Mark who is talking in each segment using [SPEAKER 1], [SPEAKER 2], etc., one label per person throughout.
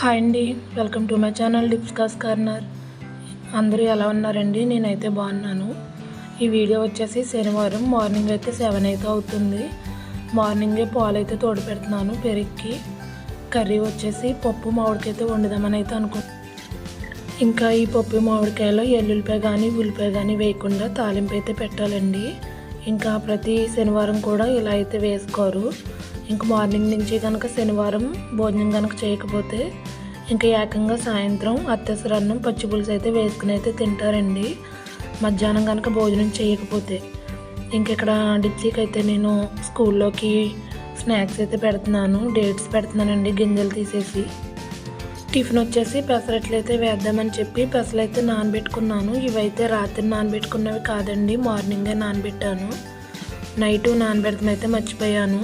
[SPEAKER 1] Hi అండి. Welcome to my channel డిప్స్కాస్ corner. అందరూ ఎలా ఉన్నారండి? నేనైతే బాగున్నాను. ఈ వీడియో వచ్చేసి శనివారం మార్నింగ్ అయితే సెవెన్ అయితే అవుతుంది. మార్నింగే పాలు అయితే తోడు పెడుతున్నాను పెరిగి కర్రీ వచ్చేసి పప్పు మామిడికైతే వండుదామని అయితే అనుకు ఇంకా ఈ పప్పు మామిడికాయలో ఎల్లుల్లిపాయ కానీ ఉల్లిపాయ కానీ వేయకుండా తాలింపు అయితే పెట్టాలండి. ఇంకా ప్రతి శనివారం కూడా ఇలా అయితే వేసుకోరు. ఇంక మార్నింగ్ నుంచి కనుక శనివారం భోజనం కనుక చేయకపోతే ఇంకా ఏకంగా సాయంత్రం అత్తెసరు అన్నం పచ్చి పులుసు అయితే వేసుకుని అయితే తింటారండి. మధ్యాహ్నం కనుక భోజనం చేయకపోతే ఇంక ఇక్కడ డిప్సీకి అయితే నేను స్కూల్లోకి స్నాక్స్ అయితే పెడుతున్నాను డేట్స్ పెడుతున్నానండి గింజలు తీసేసి. టిఫిన్ వచ్చేసి పెసరట్లు అయితే వేద్దామని చెప్పి పెసలు అయితే నానబెట్టుకున్నాను. ఇవైతే రాత్రి నానబెట్టుకున్నవి కాదండి మార్నింగే నానబెట్టాను. నైట్ నానబెడతాం అయితే మర్చిపోయాను.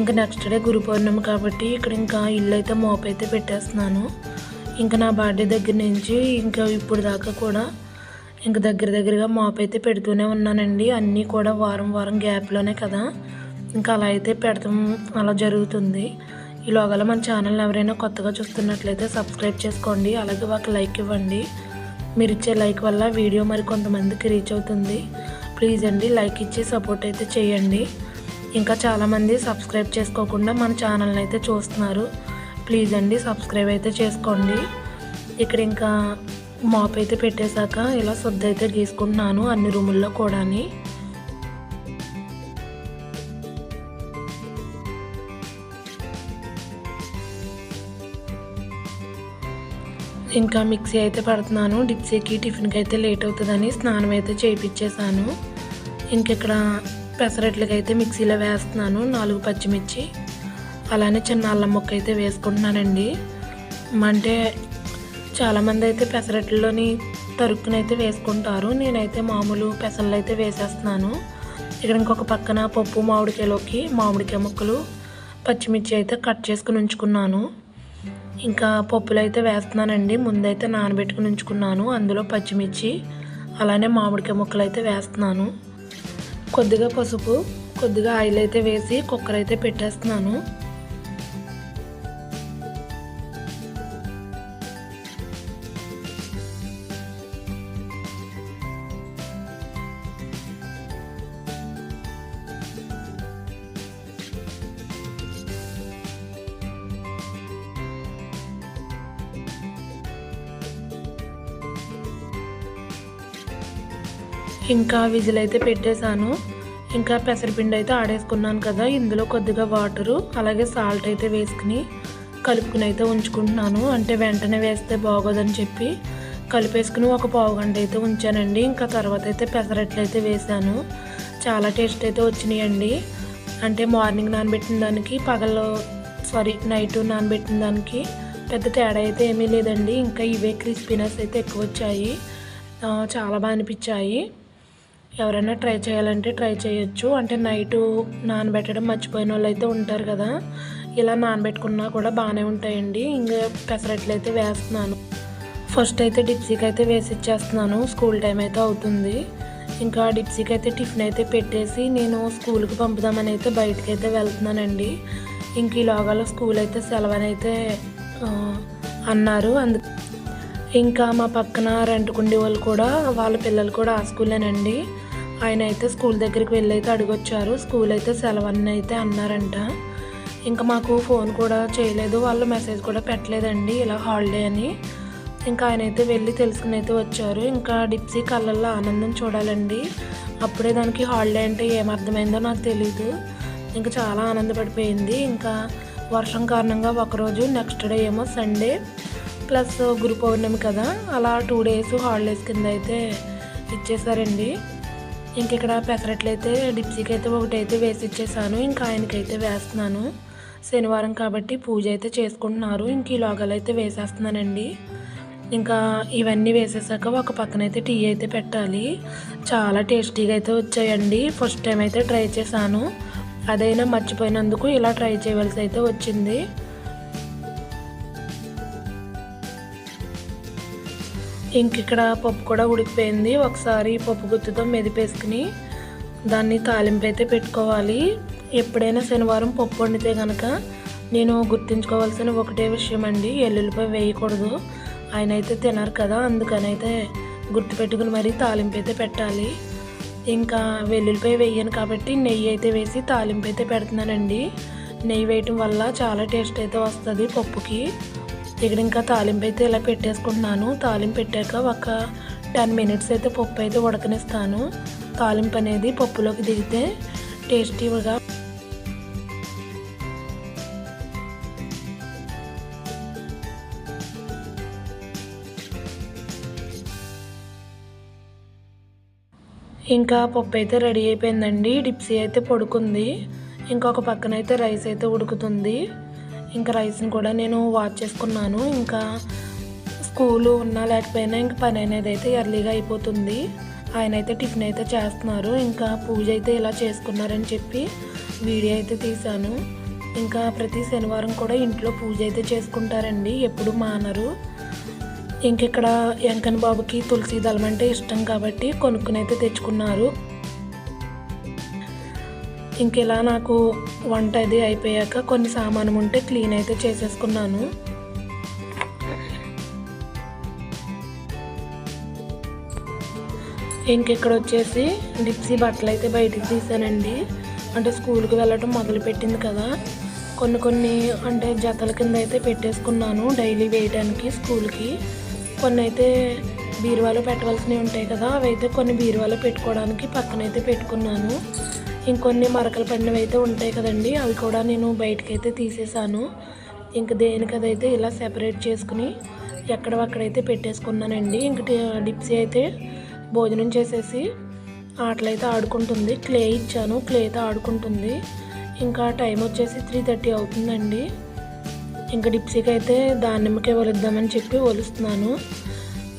[SPEAKER 1] ఇంకా నెక్స్ట్ డే గురు పౌర్ణమి కాబట్టి ఇక్కడ ఇంకా ఇల్లు అయితే మోపైతే అయితే పెట్టేస్తున్నాను. ఇంకా నా బర్త్డే దగ్గర నుంచి ఇంకా ఇప్పుడు దాకా కూడా ఇంకా దగ్గర దగ్గరగా మాప్ అయితే పెడుతూనే ఉన్నానండి. అన్నీ కూడా వారం వారం గ్యాప్లోనే కదా. ఇంకా అలా అయితే పెడతాం అలా జరుగుతుంది. ఈలోగల మన ఛానల్ ఎవరైనా కొత్తగా చూస్తున్నట్లయితే సబ్స్క్రైబ్ చేసుకోండి. అలాగే ఒక లైక్ ఇవ్వండి. మీరు ఇచ్చే లైక్ వల్ల వీడియో మరి కొంతమందికి రీచ్ అవుతుంది. ప్లీజ్ అండి లైక్ ఇచ్చి సపోర్ట్ అయితే చేయండి. ఇంకా చాలామంది సబ్స్క్రైబ్ చేసుకోకుండా మన ఛానల్ని అయితే చూస్తున్నారు. ప్లీజ్ అండి సబ్స్క్రైబ్ అయితే చేసుకోండి. ఇక్కడ ఇంకా మాప్ అయితే పెట్టేశాక ఇలా శుద్ధ అయితే గీసుకుంటున్నాను అన్ని రూముల్లో కూడా ఇంకా మిక్సీ అయితే పడుతున్నాను. డిప్సీకి టిఫిన్కి అయితే లేట్ అవుతుందని స్నానం అయితే చేయించేశాను ఇంకెక్కడ పెసరట్లకైతే అయితే మిక్సీలో వేస్తున్నాను నాలుగు పచ్చిమిర్చి అలానే చిన్న అల్లం ముక్క అయితే వేసుకుంటున్నానండి. అంటే చాలామంది అయితే పెసరట్లలోని తరుక్కుని అయితే వేసుకుంటారు. నేనైతే మామూలు పెసర్లు అయితే వేసేస్తున్నాను. ఇక్కడ ఇంకొక పక్కన పప్పు మామిడికాయలోకి మామిడికాయ ముక్కలు పచ్చిమిర్చి అయితే కట్ చేసుకుని ఉంచుకున్నాను. ఇంకా పప్పులు అయితే వేస్తున్నానండి. ముందైతే నానబెట్టుకుని ఉంచుకున్నాను. అందులో పచ్చిమిర్చి అలానే మామిడికాయ ముక్కలు అయితే వేస్తున్నాను. కొద్దిగా పసుపు కొద్దిగా ఆయిల్ అయితే వేసి కుక్కర్ అయితే పెట్టేస్తున్నాను. ఇంకా విజిల్ అయితే పెట్టేశాను. ఇంకా పెసరపిండి అయితే ఆడేసుకున్నాను కదా ఇందులో కొద్దిగా వాటరు అలాగే సాల్ట్ అయితే వేసుకుని కలుపుకుని అయితే ఉంచుకుంటున్నాను. అంటే వెంటనే వేస్తే బాగోదని చెప్పి కలిపేసుకుని ఒక పావు గంట అయితే ఉంచానండి. ఇంకా తర్వాత అయితే పెసరట్లు అయితే వేసాను చాలా టేస్ట్ అయితే వచ్చినాయండి. అంటే మార్నింగ్ నానబెట్టిన దానికి పగలు సారీ నైట్ నానబెట్టిన దానికి పెద్ద తేడా అయితే ఏమీ లేదండి. ఇంకా ఇవే క్రిస్పీనెస్ అయితే ఎక్కువ వచ్చాయి. చాలా బాగా అనిపించాయి. ఎవరైనా ట్రై చేయాలంటే ట్రై చేయొచ్చు. అంటే నైటు నానబెట్టడం మర్చిపోయిన వాళ్ళు అయితే ఉంటారు కదా. ఇలా నానబెట్టుకున్నా కూడా బాగానే ఉంటాయండి. ఇంకా పెసరట్లు అయితే వేస్తున్నాను. ఫస్ట్ అయితే డిప్సీకి అయితే వేసి ఇచ్చేస్తున్నాను. స్కూల్ టైం అయితే అవుతుంది. ఇంకా డిప్సీకి అయితే టిఫిన్ అయితే పెట్టేసి నేను స్కూల్కి పంపుదామని అయితే బయటకు అయితే వెళ్తున్నానండి. ఇంక ఈ లోగాలో స్కూల్ అయితే సెలవనైతే అన్నారు. అందు ఇంకా మా పక్కన రెంట్కుండే వాళ్ళు కూడా వాళ్ళ పిల్లలు కూడా ఆ స్కూలేనండి. ఆయన అయితే స్కూల్ దగ్గరికి వెళ్ళైతే అడిగొచ్చారు. స్కూల్ అయితే సెలవని అయితే అన్నారంట. ఇంకా మాకు ఫోన్ కూడా చేయలేదు. వాళ్ళు మెసేజ్ కూడా పెట్టలేదండి ఇలా హాలిడే అని. ఇంకా ఆయన అయితే వెళ్ళి తెలుసుకుని అయితే వచ్చారు. ఇంకా డిప్సీ కళ్ళల్లో ఆనందం చూడాలండి. అప్పుడే దానికి హాలిడే అంటే ఏమర్థమైందో నాకు తెలీదు. ఇంకా చాలా ఆనందపడిపోయింది. ఇంకా వర్షం కారణంగా ఒకరోజు నెక్స్ట్ డే ఏమో సండే. ప్లస్ గురు పౌర్ణమి కదా. అలా టూ డేస్ హాలిడేస్ కింద అయితే ఇచ్చేసారండి. ఇంక ఇక్కడ పెసరట్లయితే డిప్సీకి అయితే ఒకటి అయితే వేసి ఇచ్చేసాను ఇంకా ఆయనకైతే వేస్తున్నాను. శనివారం కాబట్టి పూజ అయితే చేసుకుంటున్నారు. ఇంక ఈ లోగాలు అయితే వేసేస్తున్నానండి. ఇంకా ఇవన్నీ వేసేసాక ఒక పక్కనైతే టీ అయితే పెట్టాలి. చాలా టేస్టీగా అయితే వచ్చాయండి. ఫస్ట్ టైం అయితే ట్రై చేశాను. అదైనా మర్చిపోయినందుకు ఇలా ట్రై చేయవలసి అయితే వచ్చింది. ఇంక ఇక్కడ పప్పు కూడా ఉడికిపోయింది. ఒకసారి పప్పు గుత్తుతో మెదిపేసుకుని దాన్ని తాలింపు అయితే పెట్టుకోవాలి. ఎప్పుడైనా శనివారం పప్పు వండితే కనుక నేను గుర్తుంచుకోవాల్సిన ఒకటే విషయం అండి ఎల్లుల్లిపాయ వేయకూడదు. ఆయన అయితే తినరు కదా అందుకని అయితే గుర్తుపెట్టుకుని మరీ తాలింపు అయితే పెట్టాలి. ఇంకా వెల్లుల్లిపాయ వేయను కాబట్టి నెయ్యి అయితే వేసి తాలింపు అయితే పెడుతున్నానండి. నెయ్యి వేయటం వల్ల చాలా టేస్ట్ అయితే వస్తుంది పప్పుకి. ఇక్కడ ఇంకా తాలింపు అయితే ఇలా పెట్టేసుకుంటున్నాను. తాలింపు పెట్టాక ఒక టెన్ మినిట్స్ అయితే పప్పు అయితే ఉడకనిస్తాను. తాలింపు అనేది పప్పులోకి దిగితే టేస్టీగా ఇంకా పప్పు అయితే రెడీ అయిపోయిందండి. డిప్సీ అయితే పడుకుంది. ఇంకొక పక్కన అయితే రైస్ అయితే ఉడుకుతుంది. ఇంకా రైస్ని కూడా నేను వాచ్ చేసుకున్నాను. ఇంకా స్కూలు ఉన్నా లేకపోయినా ఇంకా పని అనేది అయితే ఎర్లీగా అయిపోతుంది. ఆయన అయితే టిఫిన్ అయితే చేస్తున్నారు. ఇంకా పూజ అయితే ఇలా చేసుకున్నారని చెప్పి వీడియో అయితే తీశాను. ఇంకా ప్రతి శనివారం కూడా ఇంట్లో పూజ అయితే చేసుకుంటారండి. ఎప్పుడు మానరు. ఇంక ఇక్కడ వెంకన్న బాబుకి తులసి దళం అంటే ఇష్టం కాబట్టి కొనుక్కుని అయితే తెచ్చుకున్నారు. ఇంక ఇలా నాకు వంట అది అయిపోయాక కొన్ని సామాను ఉంటే క్లీన్ అయితే చేసేసుకున్నాను. ఇంక ఇక్కడ వచ్చేసి డిప్సీ బట్టలు అయితే బయటికి తీసానండి. అంటే స్కూల్కి వెళ్ళటం మొదలుపెట్టింది కదా. కొన్ని కొన్ని అంటే జతల కింద అయితే పెట్టేసుకున్నాను డైలీ వేయడానికి స్కూల్కి. కొన్ని అయితే బీరువాలో పెట్టవలసినవి ఉంటాయి కదా అవి అయితే కొన్ని బీరువాలో పెట్టుకోవడానికి పక్కనైతే పెట్టుకున్నాను. ఇంకొన్ని మరకలు పడినవి అయితే ఉంటాయి కదండి. అవి కూడా నేను బయటకైతే తీసేసాను ఇంక దేనికదైతే ఇలా సెపరేట్ చేసుకుని ఎక్కడవక్కడైతే పెట్టేసుకున్నానండి. ఇంక డిప్సీ అయితే భోజనం చేసేసి ఆటలైతే ఆడుకుంటుంది. క్లే ఇచ్చాను. క్లే అయితే ఆడుకుంటుంది. ఇంకా టైం వచ్చేసి త్రీ థర్టీ అవుతుందండి. ఇంకా డిప్సీకి అయితే దానిమ్మకే వలుద్దామని చెప్పి వలుస్తున్నాను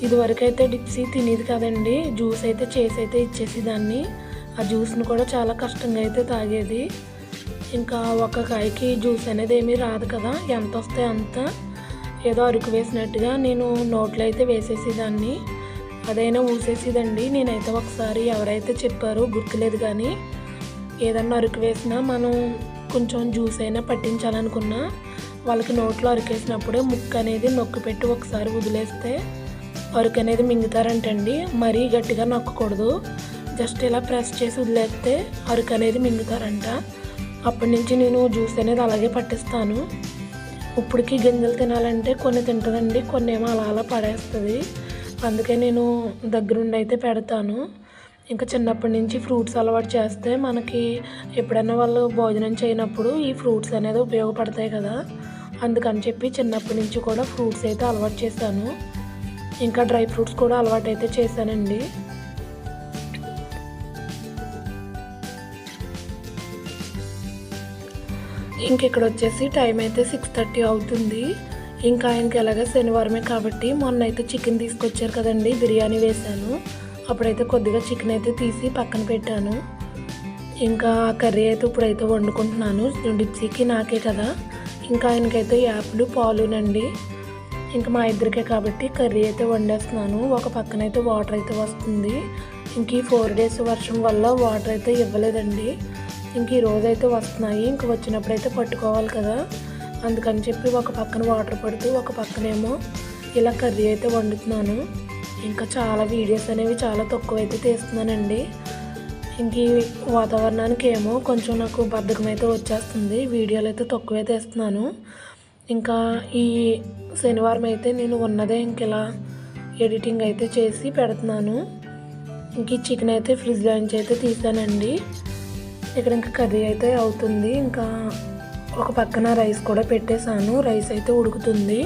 [SPEAKER 1] ఇదివరకైతే డిప్సీ తినేది కదండి. జ్యూస్ అయితే చేసి అయితే ఇచ్చేసి దాన్ని ఆ జ్యూస్ని కూడా చాలా కష్టంగా అయితే తాగేది. ఇంకా ఒక కాయకి జ్యూస్ అనేది ఏమీ రాదు కదా ఎంత వస్తే అంత. ఏదో అరుకు వేసినట్టుగా నేను నోట్లో అయితే వేసేసేదాన్ని. అదైనా ఊసేసేదండి. నేనైతే ఒకసారి ఎవరైతే చెప్పారో గుర్తులేదు కానీ ఏదన్నా అరుకు వేసినా మనం కొంచెం జ్యూస్ అయినా పట్టించాలనుకున్నా వాళ్ళకి నోట్లో అరికేసినప్పుడే ముక్కు అనేది నొక్కి పెట్టి ఒకసారి వదిలేస్తే అరుకు అనేది మింగుతారంటండి. మరీ గట్టిగా నొక్కకూడదు. జస్ట్ ఇలా ప్రెస్ చేసి వదిలేస్తే అరుకు అనేది మింగుతారంట. అప్పటి నుంచి నేను జ్యూస్ అనేది అలాగే పట్టిస్తాను. ఇప్పటికి గింజలు తినాలంటే కొన్ని తింటుందండి కొన్ని ఏమో అలా అలా పడేస్తుంది. అందుకే నేను దగ్గరుండి అయితే పెడతాను. ఇంకా చిన్నప్పటి నుంచి ఫ్రూట్స్ అలవాటు చేస్తే మనకి ఎప్పుడైనా వాళ్ళు భోజనం చేయనప్పుడు ఈ ఫ్రూట్స్ అనేది ఉపయోగపడతాయి కదా. అందుకని చెప్పి చిన్నప్పటి నుంచి కూడా ఫ్రూట్స్ అయితే అలవాటు చేశాను. ఇంకా డ్రై ఫ్రూట్స్ కూడా అలవాటు అయితే చేశానండి. ఇంక ఇక్కడ వచ్చేసి టైం అయితే సిక్స్ థర్టీ అవుతుంది. ఇంకా ఆయనకి ఎలాగ శనివారమే కాబట్టి మొన్న అయితే చికెన్ తీసుకొచ్చారు కదండి బిర్యానీ వేశాను. అప్పుడైతే కొద్దిగా చికెన్ అయితే తీసి పక్కన పెట్టాను. ఇంకా కర్రీ అయితే ఇప్పుడైతే వండుకుంటున్నాను. డిప్సీకి నాకే కదా. ఇంకా ఆయనకైతే యాప్లు పాలునండి. ఇంకా మా ఇద్దరికే కాబట్టి కర్రీ అయితే వండేస్తున్నాను. ఒక పక్కన అయితే వాటర్ అయితే వస్తుంది. ఇంక ఈ ఫోర్ డేస్ వర్షం వల్ల వాటర్ అయితే ఇవ్వలేదండి. ఇంక ఈ రోజు అయితే వస్తున్నాయి. ఇంక వచ్చినప్పుడు అయితే పట్టుకోవాలి కదా. అందుకని చెప్పి ఒక పక్కన వాటర్ పడుతూ ఒక పక్కనేమో ఇలా కర్రీ అయితే వండుతున్నాను. ఇంకా చాలా వీడియోస్ అనేవి చాలా తక్కువ అయితే తీస్తున్నానండి. ఇంక ఈ వాతావరణానికి ఏమో కొంచెం నాకు బద్ధకం అయితే వచ్చేస్తుంది. వీడియోలు అయితే తక్కువే తీస్తున్నాను. ఇంకా ఈ శనివారం అయితే నేను ఉన్నదే ఇంక ఇలా ఎడిటింగ్ అయితే చేసి పెడుతున్నాను. ఇంక ఈ చికెన్ అయితే ఫ్రిడ్జ్లో నుంచి అయితే తీసానండి. ఇక్కడ ఇంకా కర్రీ అయితే అవుతుంది. ఇంకా ఒక పక్కన రైస్ కూడా పెట్టేశాను. రైస్ అయితే ఉడుకుతుంది.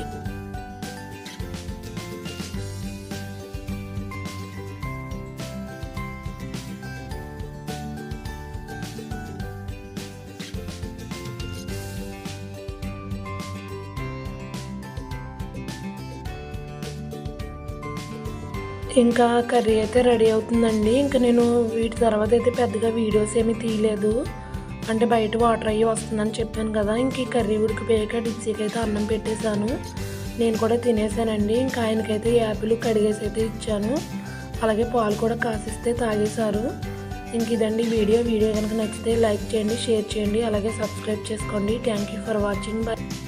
[SPEAKER 1] ఇంకా కర్రీ అయితే రెడీ అవుతుందండి. ఇంకా నేను వీటి తర్వాత అయితే పెద్దగా వీడియోస్ ఏమీ తీయలేదు. అంటే బయట వాటర్ అయ్యి వస్తుందని చెప్పాను కదా. ఇంక ఈ కర్రీ ఉడికిపోయాక డిప్సీకి అయితే అన్నం పెట్టేశాను. నేను కూడా తినేసానండి ఇంకా ఆయనకైతే యాపిల్ కడిగేసి అయితే ఇచ్చాను. అలాగే పాలు కూడా కాసిస్తే తాగేశారు. ఇంక ఇదండి వీడియో. వీడియో కనుక నచ్చితే లైక్ చేయండి షేర్ చేయండి. అలాగే సబ్స్క్రైబ్ చేసుకోండి. Thank you for watching. Bye.